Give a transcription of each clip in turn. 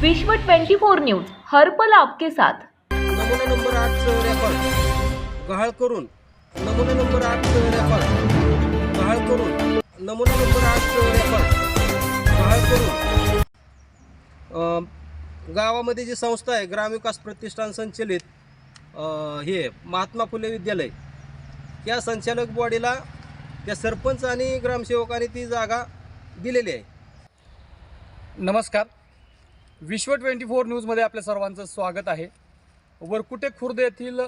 विश्व 24 न्यूज हर्पल आपके साथ. नमुना नंबर आठचं रेकॉर्ड गहाळ करून. नमुना नंबर आठचं रेकॉर्ड गहाळ करून. नमुना नंबर आठचं रेकॉर्ड गहाळ करून. अं, गावामध्ये जी संस्था आहे ग्रामविकास प्रतिष्ठान संचलित अं, हे महात्मा फुले विद्यालय या संचालक बॉडीला त्या सरपंच आणि ग्रामसेवकांनी ती जागा दिलेली आहे. नमस्कार. विश्व ट्वेंटी फोर न्यूजमध्ये आपल्या सर्वांचं स्वागत आहे. वरकुटे खुर्द येथील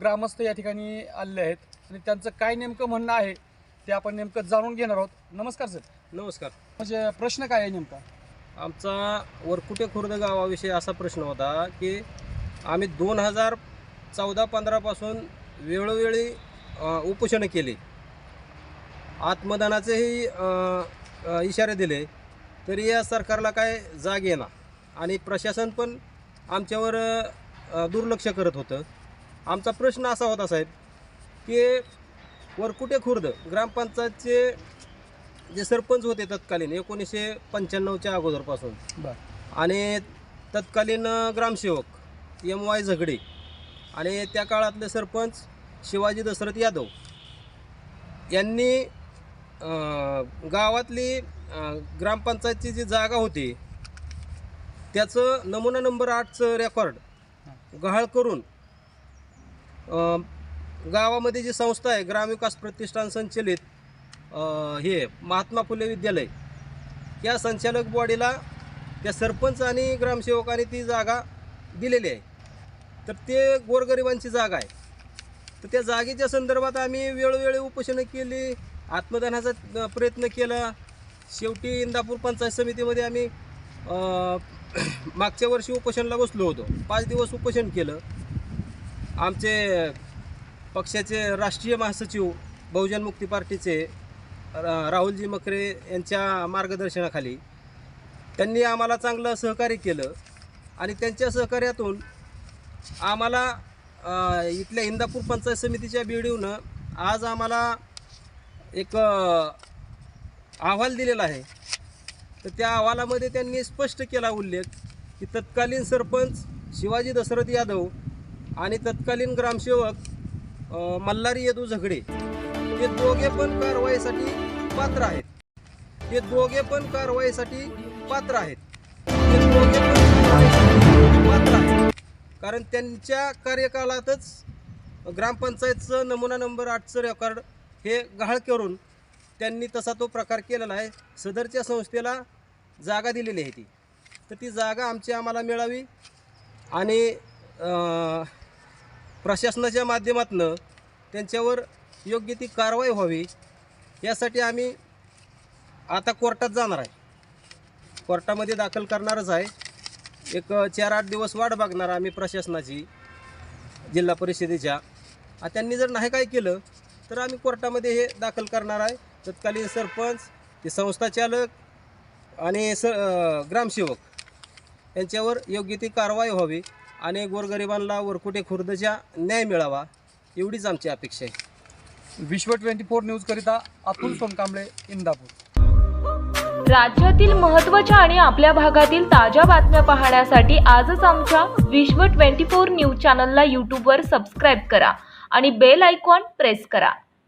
ग्रामस्थ या ठिकाणी आलेले आहेत आणि त्यांचं काय नेमकं म्हणणं आहे ते आपण नेमकं जाणून घेणार आहोत. नमस्कार सर. नमस्कार. म्हणजे प्रश्न काय आहे नेमका? आमचा वरकुटे खुर्द गावाविषयी असा प्रश्न होता की आम्ही दोन हजार चौदा पंधरापासून वेळोवेळी उपोषणं केली. आत्मदानाचेही इशारे दिले. तरी या सरकारला काय जाग येणार? आणि प्रशासन पण आमच्यावर दुर्लक्ष करत होतं. आमचा प्रश्न असा होता साहेब की वरकुटे खुर्द? ग्रामपंचायतचे जे सरपंच होते तत्कालीन एकोणीसशे पंच्याण्णवच्या अगोदरपासून. आणि तत्कालीन ग्रामसेवक एम वाय झगडे आणि त्या काळातले सरपंच शिवाजी दशरथ यादव यांनी गावातली ग्रामपंचायतची जी जागा होती त्याचं नमुना नंबर आठचं रेकॉर्ड गहाळ करून गावामध्ये जी संस्था आहे ग्रामविकास प्रतिष्ठान संचलित हे महात्मा फुले विद्यालय या संचालक बॉडीला त्या सरपंच आणि ग्रामसेवकांनी ती जागा दिलेली आहे. तर ते गोरगरिबांची जागा आहे. तर त्या जागेच्या संदर्भात आम्ही वेळोवेळी उपोषणं केली आत्मदानाचा प्रयत्न केला. शेवटी इंदापूर पंचायत समितीमध्ये आम्ही मागच्या वर्षी उपोषणला बसलो होतो. पाच दिवस उपोषण केलं. आमचे पक्षाचे राष्ट्रीय महासचिव बहुजन मुक्ती पार्टीचे रा- राहुलजी मकरे यांच्या मार्गदर्शनाखाली त्यांनी आम्हाला चांगलं सहकार्य केलं आणि त्यांच्या सहकार्यातून आम्हाला इथल्या इंदापूर पंचायत समितीच्या बिल्डिंगनं आज आम्हाला एक अहवाल दिलेला आहे. तर त्या अहवालामध्ये त्यांनी स्पष्ट केला उल्लेख की तत्कालीन सरपंच शिवाजी दशरथ यादव आणि तत्कालीन ग्रामसेवक अ, मल्हारी यदू झगडे हे दोघे पण कारवाईसाठी पात्र आहेत. हे दोघे पण कारवाईसाठी पात्र आहेत. हे दोघे पण कारवाईसाठी पात्र आहेत. कारण त्यांच्या कार्यकालातच ग्रामपंचायतचं नमुना नंबर आठचं रेकॉर्ड हे गहाळ करून त्यांनी तसा तो प्रकार केलेला आहे. सदरच्या संस्थेला जागा दिलेली आहे ती. तर ती जागा आमची आम्हाला मिळावी आणि प्रशासनाच्या माध्यमातून त्यांच्यावर योग्य ती कारवाई व्हावी यासाठी आम्ही आता कोर्टात जाणार आहे. कोर्टामध्ये दाखल करणारच आहे. एक चार आठ दिवस वाट बघणार आम्ही प्रशासनाची जिल्हा परिषदेच्या. त्यांनी जर नाही काय केलं तर आम्ही कोर्टामध्ये हे दाखल करणार आहे. तत्कालीन सरपंच ते संस्था चालक आणि स ग्रामसेवक यांच्यावर योग्य ती कारवाई व्हावी आणि गोरगरिबांना वरकुटे खुर्दच्या न्याय मिळावा एवढीच आमची अपेक्षा आहे. विश्व ट्वेंटी फोर न्यूजकरिता अतुल सोनकांबळे इंदापूर. राज्यातील महत्त्वाच्या आणि आपल्या भागातील ताज्या बातम्या पाहण्यासाठी आजच आमच्या विश्व 24 न्यूज चॅनलला यूट्यूबवर सबस्क्राईब करा आणि बेल आयकॉन प्रेस करा.